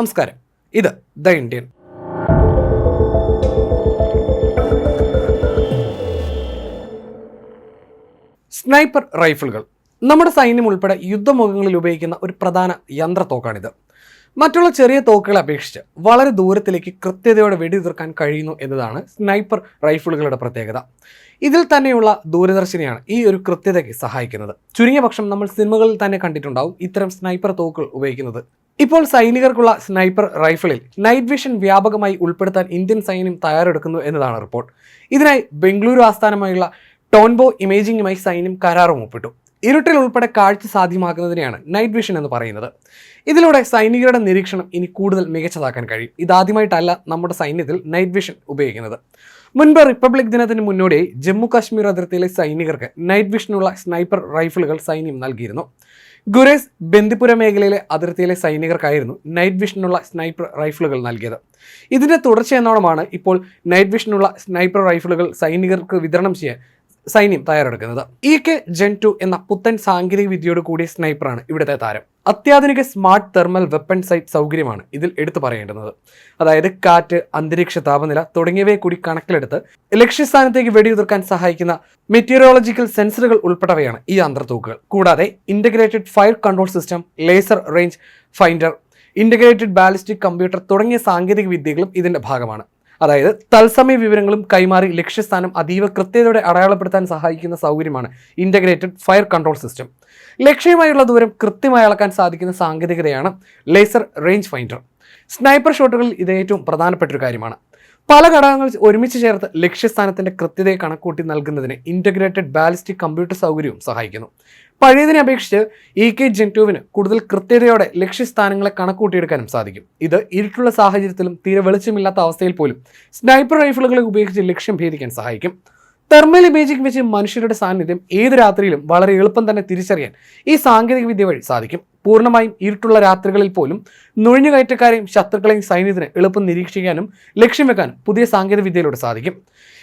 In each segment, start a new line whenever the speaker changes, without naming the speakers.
നമസ്കാരം. ഇത് the Indian. Sniper റൈഫിളുകൾ. നമ്മുടെ സൈന്യം ഉൾപ്പെടെ യുദ്ധമുഖങ്ങളിൽ ഉപയോഗിക്കുന്ന ഒരു പ്രധാന യന്ത്രത്തോക്കാണിത്. മറ്റുള്ള ചെറിയ തോക്കുകളെ അപേക്ഷിച്ച് വളരെ ദൂരത്തിലേക്ക് കൃത്യതയോടെ വെടിയുതിർക്കാൻ കഴിയുന്നു എന്നതാണ് സ്നൈപ്പർ റൈഫിളുകളുടെ പ്രത്യേകത. ഇതിൽ തന്നെയുള്ള ദൂരദർശിനിയാണ് ഈ ഒരു കൃത്യതയ്ക്ക് സഹായിക്കുന്നത്. ചുരുങ്ങിയ പക്ഷം നമ്മൾ സിനിമകളിൽ തന്നെ കണ്ടിട്ടുണ്ടാവും ഇത്തരം സ്നൈപ്പർ തോക്കുകൾ ഉപയോഗിക്കുന്നത്. ഇപ്പോൾ സൈനികർക്കുള്ള സ്നൈപ്പർ റൈഫിളിൽ നൈറ്റ് വിഷൻ വ്യാപകമായി ഉൾപ്പെടുത്താൻ ഇന്ത്യൻ സൈന്യം തയ്യാറെടുക്കുന്നു എന്നതാണ് റിപ്പോർട്ട്. ഇതിനായി ബംഗളൂരു ആസ്ഥാനമായുള്ള ടോൺബോ ഇമേജിംഗുമായി സൈന്യം കരാറും ഒപ്പിട്ടു. ഇരുട്ടിൽ ഉൾപ്പെടെ കാഴ്ച സാധ്യമാക്കുന്നതിനെയാണ് നൈറ്റ് വിഷൻ എന്ന് പറയുന്നത്. ഇതിലൂടെ സൈനികരുടെ നിരീക്ഷണം ഇനി കൂടുതൽ മികച്ചതാക്കാൻ കഴിയും. ഇതാദ്യമായിട്ടല്ല നമ്മുടെ സൈന്യത്തിൽ നൈറ്റ് വിഷൻ ഉപയോഗിക്കുന്നത്. മുൻപ് റിപ്പബ്ലിക് ദിനത്തിന് മുന്നോടിയായി ജമ്മു കാശ്മീർ അതിർത്തിയിലെ സൈനികർക്ക് നൈറ്റ് വിഷനുള്ള സ്നൈപ്പർ റൈഫിളുകൾ സൈന്യം നൽകിയിരുന്നു. ഗുരേസ് ബന്ദിപുര മേഖലയിലെ അതിർത്തിയിലെ സൈനികർക്കായിരുന്നു നൈറ്റ് വിഷനുള്ള സ്നൈപ്പർ റൈഫിളുകൾ നൽകിയത്. ഇതിന്റെ തുടർച്ചയെന്നോണമാണ് ഇപ്പോൾ നൈറ്റ് വിഷനുള്ള സ്നൈപ്പർ റൈഫിളുകൾ സൈനികർക്ക് വിതരണം ചെയ്യാൻ സൈന്യം തയ്യാറെടുക്കുന്നത്. ഇ കെ ജെൻ ടു എന്ന പുത്തൻ സാങ്കേതിക വിദ്യയോട് കൂടിയ സ്നൈപ്പറാണ് ഇവിടുത്തെ താരം. അത്യാധുനിക സ്മാർട്ട് തെർമൽ വെപ്പൺ സൈറ്റ് സൗകര്യമാണ് ഇതിൽ എടുത്തു പറയേണ്ടുന്നത്. അതായത് കാറ്റ് അന്തരീക്ഷ താപനില തുടങ്ങിയവയെ കൂടി കണക്കിലെടുത്ത് ലക്ഷ്യസ്ഥാനത്തേക്ക് വെടിയുതിർക്കാൻ സഹായിക്കുന്ന മെറ്റീരിയോളജിക്കൽ സെൻസറുകൾ ഉൾപ്പെട്ടവയാണ് ഈ യന്ത്രത്തൂക്കുകൾ കൂടാതെ integrated fire control system laser range finder integrated ballistic computer തുടങ്ങിയ സാങ്കേതിക വിദ്യകളും ഇതിന്റെ ഭാഗമാണ്. അതായത് തത്സമയ വിവരങ്ങളും കൈമാറി ലക്ഷ്യസ്ഥാനം അതീവ കൃത്യതയോടെ അടയാളപ്പെടുത്താൻ സഹായിക്കുന്ന സൗകര്യമാണ് ഇന്റഗ്രേറ്റഡ് ഫയർ കൺട്രോൾ സിസ്റ്റം ലക്ഷ്യമായുള്ള ദൂരം കൃത്യമായി അളക്കാൻ സാധിക്കുന്ന സാങ്കേതികതയാണ് ലേസർ റേഞ്ച് ഫൈൻഡർ സ്നൈപ്പർ ഷോട്ടുകളിൽ ഇത് ഏറ്റവും പ്രധാനപ്പെട്ട ഒരു കാര്യമാണ്. പല ഘടകങ്ങൾ ഒരുമിച്ച് ചേർത്ത് ലക്ഷ്യസ്ഥാനത്തിന്റെ കൃത്യതയെ കണക്കൂട്ടി നൽകുന്നതിന് ഇന്റഗ്രേറ്റഡ് ബാലിസ്റ്റിക് കമ്പ്യൂട്ടർ സൗകര്യവും സഹായിക്കുന്നു. പഴയതിനെ അപേക്ഷിച്ച് ഇ കെ ജെന്റുവിന് കൂടുതൽ കൃത്യതയോടെ ലക്ഷ്യസ്ഥാനങ്ങളെ കണക്കൂട്ടിയെടുക്കാനും സാധിക്കും. ഇത് ഇരുട്ടുള്ള സാഹചര്യത്തിലും തീരെ വെളിച്ചമില്ലാത്ത അവസ്ഥയിൽ പോലും സ്നൈപ്പർ റൈഫിളുകളെ ഉപയോഗിച്ച് ലക്ഷ്യം ഭേദിക്കാൻ സഹായിക്കും. തെർമൽ ഇമേജിംഗ് വെച്ച് മനുഷ്യരുടെ സാന്നിധ്യം ഏത് രാത്രിയിലും വളരെ എളുപ്പം തന്നെ തിരിച്ചറിയാൻ ഈ സാങ്കേതിക വിദ്യ വഴി സാധിക്കും. പൂർണമായും ഇരുട്ടുള്ള രാത്രികളിൽ പോലും നുഴഞ്ഞുകയറ്റക്കാരെയും ശത്രുക്കളെയും സൈന്യത്തിന് എളുപ്പം നിരീക്ഷിക്കാനും ലക്ഷ്യം വെക്കാനും പുതിയ സാങ്കേതിക വിദ്യയിലൂടെ സാധിക്കും.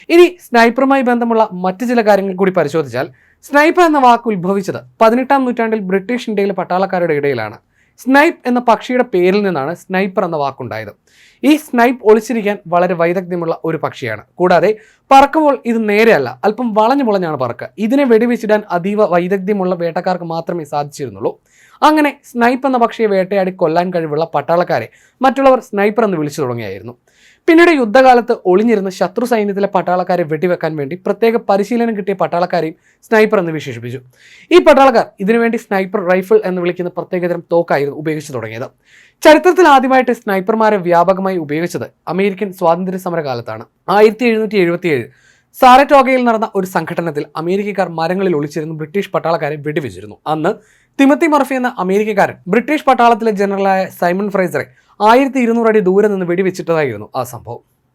ഇനി സ്നൈപ്പറുമായി ബന്ധമുള്ള മറ്റു ചില കാര്യങ്ങൾ കൂടി പരിശോധിച്ചാൽ സ്നൈപ്പർ എന്ന വാക്ക് ഉത്ഭവിച്ചത് പതിനെട്ടാം നൂറ്റാണ്ടിൽ ബ്രിട്ടീഷ് ഇന്ത്യയിലെ പട്ടാളക്കാരുടെ ഇടയിലാണ്. സ്നൈപ്പ് എന്ന പക്ഷിയുടെ പേരിൽ നിന്നാണ് സ്നൈപ്പർ എന്ന വാക്കുണ്ടായത്. ഈ സ്നൈപ്പ് ഒളിച്ചിരിക്കാൻ വളരെ വൈദഗ്ധ്യമുള്ള ഒരു പക്ഷിയാണ്. കൂടാതെ പറക്കുമ്പോൾ ഇത് നേരെയല്ല അല്പം വളഞ്ഞു മുളഞ്ഞാണ് പറക്കുക ഇതിനെ വെടിവെച്ചിടാൻ അതീവ വൈദഗ്ധ്യമുള്ള വേട്ടക്കാർക്ക് മാത്രമേ സാധിച്ചിരുന്നുള്ളൂ. അങ്ങനെ സ്നൈപ്പ് എന്ന പക്ഷിയെ വേട്ടയാടി കൊല്ലാൻ കഴിവുള്ള പട്ടാളക്കാരെ മറ്റുള്ളവർ സ്നൈപ്പർ എന്ന് വിളിച്ചു തുടങ്ങിയായിരുന്നു. പിന്നീട് യുദ്ധകാലത്ത് ഒളിഞ്ഞിരുന്ന ശത്രു സൈന്യത്തിലെ പട്ടാളക്കാരെ വെടിവെക്കാൻ വേണ്ടി പ്രത്യേക പരിശീലനം കിട്ടിയ പട്ടാളക്കാരെയും സ്നൈപ്പർ എന്ന് വിശേഷിപ്പിച്ചു. ഈ പട്ടാളക്കാർ ഇതിനുവേണ്ടി സ്നൈപ്പർ റൈഫിൾ എന്ന് വിളിക്കുന്ന പ്രത്യേകതരം തോക്കായിരുന്നു ഉപയോഗിച്ചു തുടങ്ങിയത്. ചരിത്രത്തിൽ ആദ്യമായിട്ട് സ്നൈപ്പർമാരെ വ്യാപകമായി ഉപയോഗിച്ചത് അമേരിക്കൻ സ്വാതന്ത്ര്യ സമര കാലത്താണ് ആയിരത്തി എഴുന്നൂറ്റി എഴുപത്തിയേഴ് സാരറ്റോഗയിൽ നടന്ന ഒരു സംഘടനത്തിൽ അമേരിക്കക്കാർ മരങ്ങളിൽ ഒളിച്ചിരുന്ന് ബ്രിട്ടീഷ് പട്ടാളക്കാരെ വെടിവെച്ചിരുന്നു. അന്ന് തിമത്തി മർഫി എന്ന അമേരിക്കക്കാരൻ ബ്രിട്ടീഷ് പട്ടാളത്തിലെ ജനറലായ സൈമൺ ഫ്രൈസറെ ആയിരത്തി ഇരുന്നൂറ് അടി ദൂരെ നിന്ന് വെടിവെച്ചിട്ടതായിരുന്നു ആ സംഭവം.